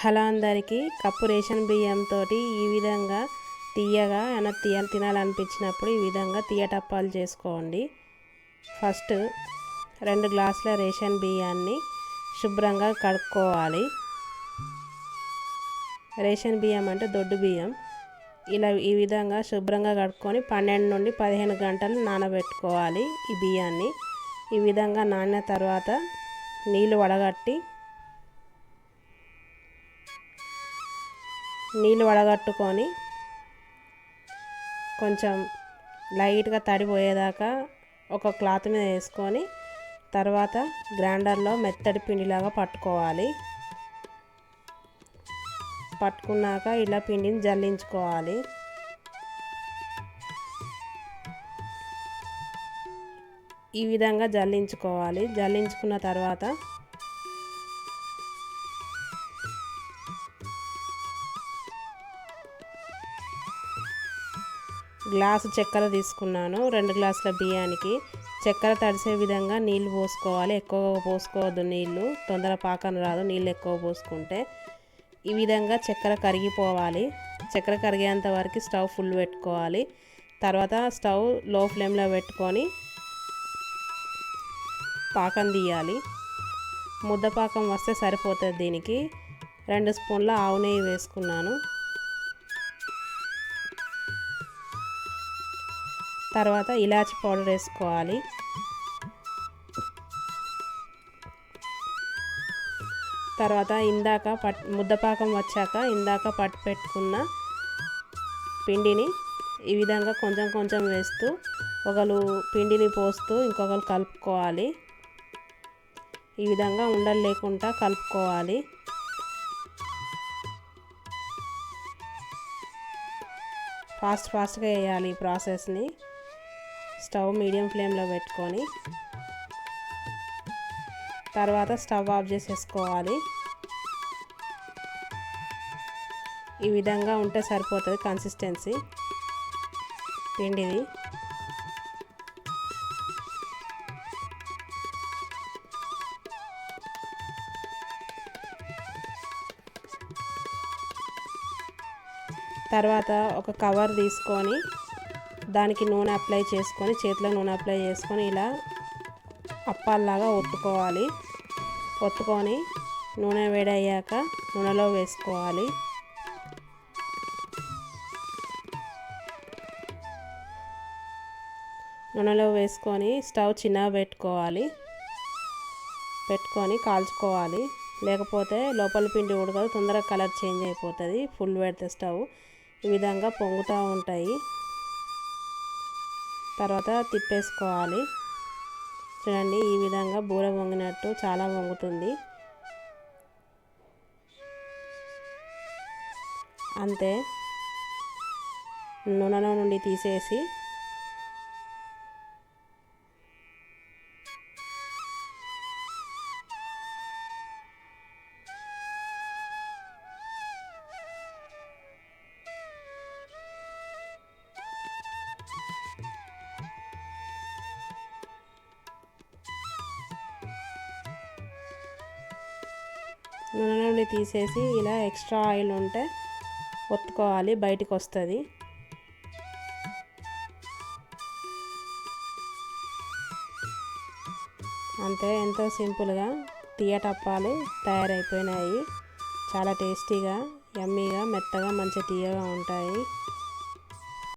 Hello అందరికీ cup ration బియ్యంతో ఈ విధంగా తీయగా అన తీయ తినాలనిపించినప్పుడు ఈ విధంగా తీయటప్పాలు చేసుకోండి. ఫస్ట్ రెండు గ్లాసుల రేషన్ బియ్యాన్ని శుభ్రంగా కడుక్కోవాలి. రేషన్ బియ్యం అంటే దొడ్డు బియ్యం. ఇలా ఈ విధంగా శుభ్రంగా కడుక్కొని పన్నెండు నుండి పదిహేను గంటలు నానబెట్టుకోవాలి ఈ బియ్యాన్ని. ఈ విధంగా నానిన తర్వాత నీళ్ళు వడగట్టి నీళ్ళు వడగట్టుకొని కొంచెం లైట్గా తడిపోయేదాకా ఒక క్లాత్ మీద వేసుకొని తర్వాత గ్రైండర్లో మెత్తడి పిండిలాగా పట్టుకోవాలి. పట్టుకున్నాక ఇలా పిండిని జల్లించుకోవాలి. ఈ విధంగా జల్లించుకోవాలి. జల్లించుకున్న తర్వాత గ్లాసు చక్కెర తీసుకున్నాను. రెండు గ్లాసుల బియ్యానికి. చక్కెర తడిసే విధంగా నీళ్ళు పోసుకోవాలి. ఎక్కువగా పోసుకోవద్దు నీళ్ళు. తొందర పాకం రాదు. నీళ్ళు ఎక్కువ పోసుకుంటే ఈ విధంగా చక్కెర కరిగిపోవాలి. చక్కెర కరిగేంత వరకు స్టవ్ ఫుల్ పెట్టుకోవాలి. తర్వాత స్టవ్లో ఫ్లేమ్లో పెట్టుకొని పాకం తీయాలి. ముద్ద పాకం వస్తే సరిపోతుంది దీనికి. రెండు స్పూన్ల ఆవు నెయ్యి వేసుకున్నాను. తర్వాత ఇలాచి పౌడర్ వేసుకోవాలి. తర్వాత ఇందాక పట్ ముద్దపాకం వచ్చాక ఇందాక పట్టు పెట్టుకున్న పిండిని ఈ విధంగా కొంచెం కొంచెం వేస్తూ ఒకరు పిండిని పోస్తూ ఇంకొకరు కలుపుకోవాలి. ఈ విధంగా ఉండలు లేకుండా కలుపుకోవాలి. ఫాస్ట్ ఫాస్ట్గా వేయాలి ఈ ప్రాసెస్ని. స్టవ్ మీడియం ఫ్లేమ్లో పెట్టుకొని తర్వాత స్టవ్ ఆఫ్ చేసేసుకోవాలి. ఈ విధంగా ఉంటే సరిపోతుంది కన్సిస్టెన్సీ పిండిది. తర్వాత ఒక కవర్ తీసుకొని దానికి నూనె అప్లై చేసుకొని చేతిలో నూనె అప్లై చేసుకొని ఇలా అప్పాల్లాగా ఒత్తుకోవాలి. ఒత్తుకొని నూనె వేడయ్యాక నూనెలో వేసుకోవాలి. నూనెలో వేసుకొని స్టవ్ చిన్నగా పెట్టుకోవాలి. పెట్టుకొని కాల్చుకోవాలి. లేకపోతే లోపల పిండి ఉడకదు తొందరగా కలర్ చేంజ్ అయిపోతుంది. ఫుల్ పెడితే స్టవ్ ఈ విధంగా పొంగుతూ ఉంటాయి. తర్వాత తిప్పేసుకోవాలి. చూడండి ఈ విధంగా బూర వంగినట్టు చాలా వంగుతుంది. అంతే. నూనెలో నుండి తీసేసి నూనె నుండి తీసేసి ఇలా ఎక్స్ట్రా ఆయిల్ ఉంటే ఒత్తుకోవాలి బయటికి వస్తుంది. అంతే ఎంతో సింపుల్గా తీయటప్పాలు తయారైపోయినాయి. చాలా టేస్టీగా యమ్మీగా మెత్తగా మంచి తీయగా ఉంటాయి.